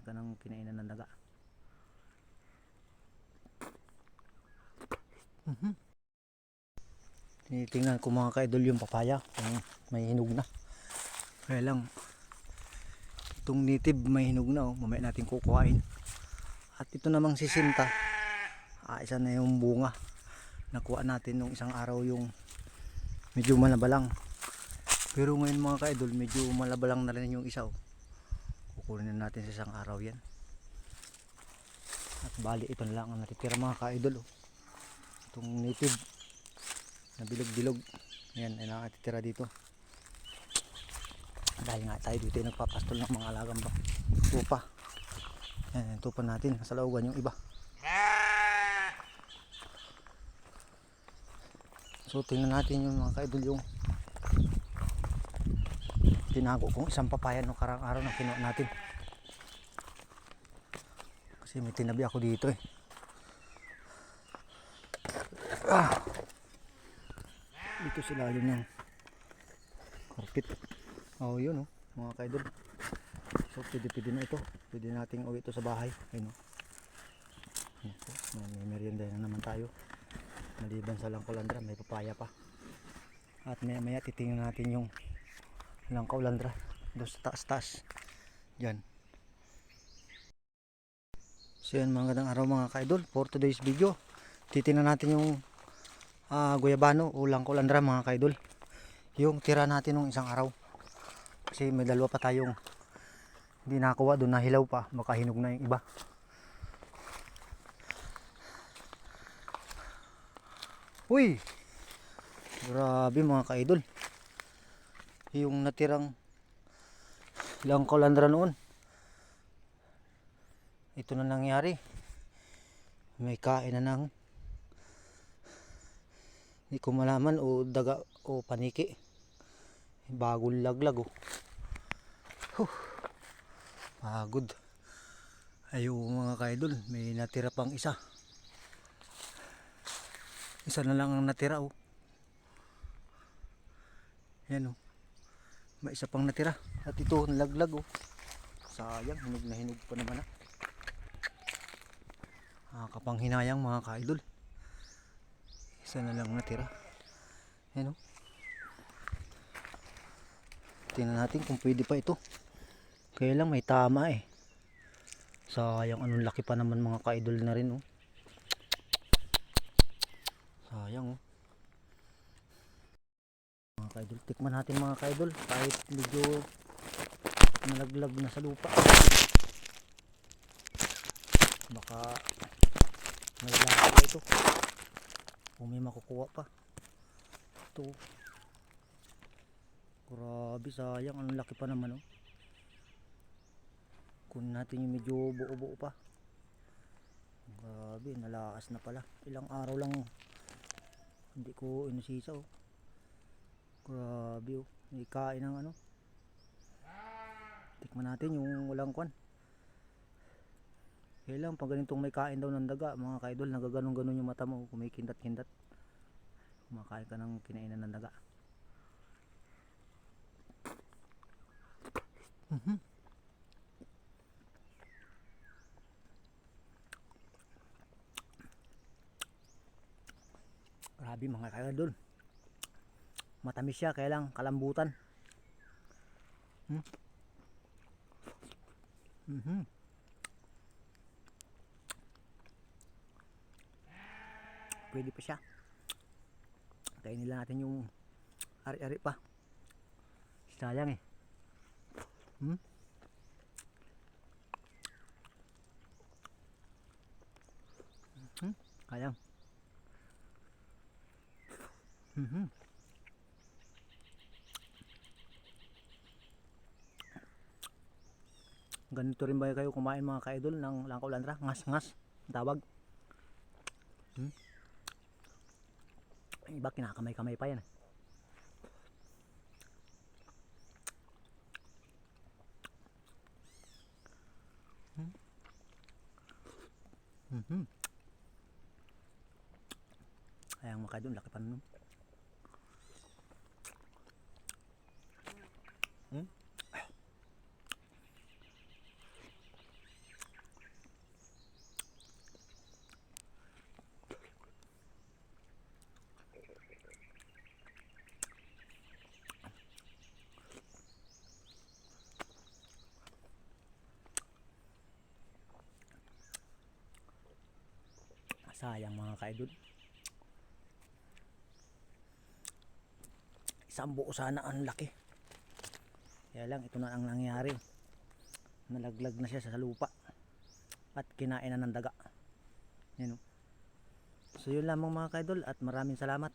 kumakain ka ng kinainan ng daga. Mhm. Tinitingnan ko mga ka-idol yung papaya kung may hinog na. Kaya lang, itong native may hinog na oh. Mamaya natin kukuhain. At ito namang sisinta. Ah, isa na yung bunga. Nakuha natin nung isang araw yung medyo malabalang. Pero ngayon mga ka-idol, medyo malabalang na rin yung isa oh. Kukunin na natin sa isang araw yan. At bali ito na lang ang natitira mga ka-idol oh. Itong native na bilog-bilog. Ayan, ay nakatitira dito. Dahil nga tayo dito ay nagpapastol ng mga alagang ba. Tupa. Ayan, yung tupa natin. Nasa laugan yung iba. So tingnan natin yung mga kaidol yung tinago kong isang papaya no karang araw na kinuha natin. Kasi may tinabi ako dito eh. Ah. Dito sila yun ng carpet. Oh, yun oh, mga kaidol. So pwede pwede na ito. Pwede nating uwi ito sa bahay. Ayun oh. May merienda na naman tayo. Maliban sa langkolandra, may papaya pa. At maya maya titingnan natin yung langkolandra. Doon sa taas-taas. Diyan. So yan mga gandang araw mga kaidol. For today's video, titingnan natin yung ah, guyabano o langkolandra mga kaidol. Yung tira natin nung isang araw. Kasi may dalawa pa tayong hindi nakakuha doon nahilaw pa. Baka hinog na yung iba. Uy! Grabe mga kaidol. Yung natirang langkolandra noon. Ito na nangyari. May kain na ng hindi ko malaman o daga o paniki. Bagong laglag oh. Huh. Pagod. Ayaw mga kaidol, may natira pang isa. Isa na lang ang natira oh. Yan oh. May isa pang natira. At ito nalaglag oh. Sayang, hinog na hinog pa naman ah. Nakakapanghinayang mga kaidol. Isa na lang natira. Yan oh. Tingnan natin kung pwede pa ito. Kaya lang may tama eh. Sayang anong laki pa naman mga kaidol na rin oh. Sayang oh. Mga kaidol, tikman natin mga kaidol kahit medyo nalaglag na sa lupa. Baka may laki pa ito. Kung may makukuha pa. Ito. Grabe sayang anong laki pa naman oh. Kunin natin yung medyo buo-buo pa. Grabe, nalakas na pala. Ilang araw lang hindi ko inusisa oh. Grabe oh. May kain ng ano. Tikman natin yung walang kwan. Kaya lang pag ganitong may kain daw ng daga, mga kaidol, nagaganon-ganon yung mata mo kung may kindat-kindat. Kumakain ka ng kinainan ng daga. Mhm. Grabe mga kaidol. Matamis siya kaya lang kalambutan. Hmm? Mhm. Pwede pa siya. Kainin nila natin yung ari-ari pa. Sayang eh. Hmm? Hmm? Sayang. Mhm. Ganito rin ba kayo kumain mga ka-idol ng langkaw landra? Ngas-ngas. ang Tawag. Hmm? Iba kinakamay-kamay pa yan. Hmm? Mhm. Ayang mga ka-idol, laki pa nun. Hmm? Sayang mga kaidol. Isang buo sana ang laki. Kaya lang ito na ang nangyari. Nalaglag na siya sa lupa. At kinain na ng daga. Yan o. so yun lamang mga kaidol at maraming salamat